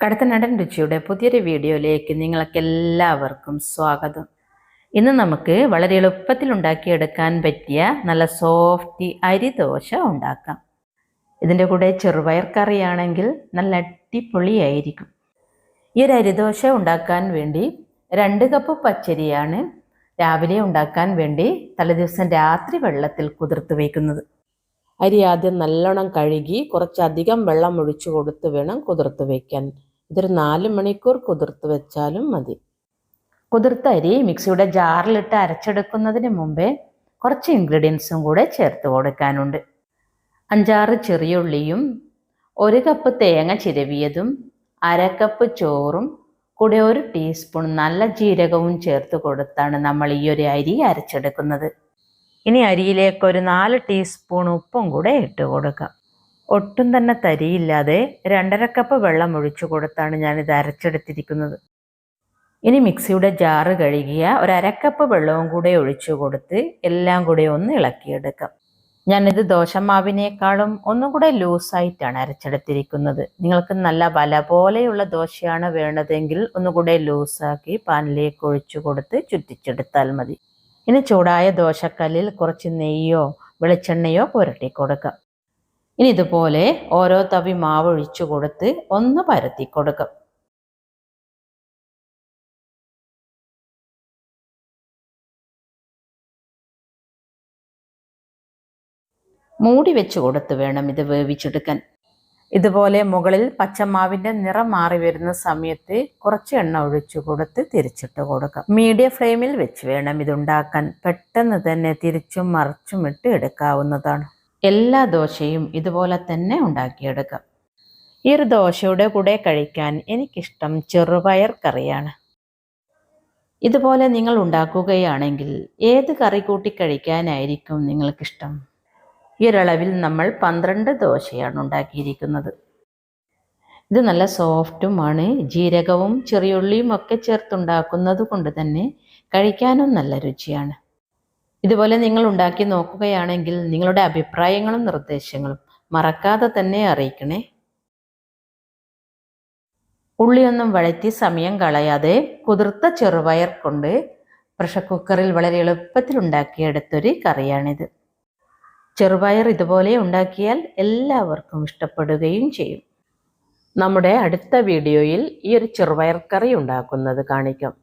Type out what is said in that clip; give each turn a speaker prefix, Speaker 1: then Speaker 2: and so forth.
Speaker 1: കടത്തനടൻ രുചിയുടെ പുതിയൊരു വീഡിയോയിലേക്ക് നിങ്ങൾക്ക് എല്ലാവർക്കും സ്വാഗതം. ഇന്ന് നമുക്ക് വളരെ എളുപ്പത്തിൽ ഉണ്ടാക്കിയെടുക്കാൻ പറ്റിയ നല്ല സോഫ്റ്റി അരി ദോശ ഉണ്ടാക്കാം. ഇതിന്റെ കൂടെ ചെറുപയർ കറിയാണെങ്കിൽ നല്ല അടിപൊളിയായിരിക്കും ഈ ഒരു അരിദോശ ഉണ്ടാക്കാൻ വേണ്ടി രണ്ട് കപ്പ് പച്ചരിയാണ് രാവിലെ ഉണ്ടാക്കാൻ വേണ്ടി തലേദിവസം രാത്രി വെള്ളത്തിൽ കുതിർത്ത് വയ്ക്കുന്നത്
Speaker 2: അരി ആദ്യം നല്ലോണം കഴുകി കുറച്ചധികം വെള്ളം ഒഴിച്ചു കൊടുത്ത് വേണം കുതിർത്ത് വയ്ക്കാൻ ഇതൊരു നാല് മണിക്കൂർ കുതിർത്ത് വെച്ചാലും മതി.
Speaker 1: കുതിർത്ത അരി മിക്സിയുടെ ജാറിലിട്ട് അരച്ചെടുക്കുന്നതിന് മുമ്പേ കുറച്ച് ഇൻഗ്രീഡിയൻസും കൂടെ ചേർത്ത് കൊടുക്കാനുണ്ട്. അഞ്ചാറ് ചെറിയുള്ളിയും ഒരു കപ്പ് തേങ്ങ ചിരവിയതും അര കപ്പ് ചോറും കൂടെ ഒരു ടീസ്പൂൺ നല്ല ജീരകവും ചേർത്ത് കൊടുത്താണ് നമ്മൾ ഈ ഒരു അരി അരച്ചെടുക്കുന്നത്. ഇനി അരിയിലേക്ക് ഒരു നാല് ടീസ്പൂൺ ഉപ്പും കൂടെ ഇട്ട് കൊടുക്കാം. ഒട്ടും തന്നെ തരിയില്ലാതെ രണ്ടര കപ്പ് വെള്ളം ഒഴിച്ചു കൊടുത്താണ് ഞാനിത് അരച്ചെടുത്തിരിക്കുന്നത്. ഇനി മിക്സിയുടെ ജാറ് കഴുകിയ ഒരു അരക്കപ്പ് വെള്ളവും കൂടെ ഒഴിച്ചു കൊടുത്ത് എല്ലാം കൂടെ ഒന്ന് ഇളക്കിയെടുക്കാം. ഞാനിത് ദോശമാവിനേക്കാളും ഒന്നും കൂടെ ലൂസായിട്ടാണ് അരച്ചെടുത്തിരിക്കുന്നത്. നിങ്ങൾക്ക് നല്ല വല പോലെയുള്ള ദോശയാണ് വേണ്ടതെങ്കിൽ ഒന്നുകൂടെ ലൂസാക്കി പാനിലേക്ക് ഒഴിച്ചു കൊടുത്ത് ചുറ്റിച്ചെടുത്താൽ മതി. ഇനി ചൂടായ ദോശക്കല്ലിൽ കുറച്ച് നെയ്യോ വെളിച്ചെണ്ണയോ പുരട്ടി കൊടുക്കാം. ഇനി ഇതുപോലെ ഓരോ തവി മാവ് ഒഴിച്ചു കൊടുത്ത് ഒന്ന് പരത്തി കൊടുക്കും. മൂടി വെച്ച് കൊടുത്ത് വേണം ഇത് വേവിച്ചെടുക്കാൻ. ഇതുപോലെ മുകളിൽ പച്ചമാവിന്റെ നിറം മാറി വരുന്ന സമയത്ത് കുറച്ച് എണ്ണ ഒഴിച്ചു കൊടുത്ത് തിരിച്ചിട്ട് കൊടുക്കാം. മീഡിയം ഫ്ലെയിമിൽ വെച്ച് വേണം ഇതുണ്ടാക്കാൻ. പെട്ടെന്ന് തന്നെ തിരിച്ചും മറിച്ചും ഇട്ട് എടുക്കാവുന്നതാണ്. എല്ലാ ദോശയും ഇതുപോലെ തന്നെ ഉണ്ടാക്കിയെടുക്കാം. ഈ ഒരു ദോശയുടെ കൂടെ കഴിക്കാൻ എനിക്കിഷ്ടം ചെറുപയർ കറിയാണ്. ഇതുപോലെ നിങ്ങൾ ഉണ്ടാക്കുകയാണെങ്കിൽ ഏത് കറി കൂട്ടി കഴിക്കാനായിരിക്കും നിങ്ങൾക്കിഷ്ടം? ഈ ഒരളവിൽ നമ്മൾ പന്ത്രണ്ട് ദോശയാണ് ഉണ്ടാക്കിയിരിക്കുന്നത്. ഇത് നല്ല സോഫ്റ്റുമാണ്. ജീരകവും ചെറിയുള്ളിയും ഒക്കെ ചേർത്തുണ്ടാക്കുന്നത് കൊണ്ട് തന്നെ കഴിക്കാനും നല്ല രുചിയാണ്. ഇതുപോലെ നിങ്ങൾ ഉണ്ടാക്കി നോക്കുകയാണെങ്കിൽ നിങ്ങളുടെ അഭിപ്രായങ്ങളും നിർദ്ദേശങ്ങളും മറക്കാതെ തന്നെ അറിയിക്കണേ. ഉള്ളിയൊന്നും വഴറ്റി സമയം കളയാതെ കുതിർത്ത ചെറുപയർ കൊണ്ട് പ്രഷർ കുക്കറിൽ വളരെ എളുപ്പത്തിൽ ഉണ്ടാക്കിയെടുത്തൊരു കറിയാണിത്. ചെറുപയർ ഇതുപോലെ ഉണ്ടാക്കിയാൽ എല്ലാവർക്കും ഇഷ്ടപ്പെടുകയും ചെയ്യും.
Speaker 2: നമ്മുടെ അടുത്ത വീഡിയോയിൽ ഈ ഒരു ചെറുപയർ കറി ഉണ്ടാക്കുന്നത് കാണിക്കാം.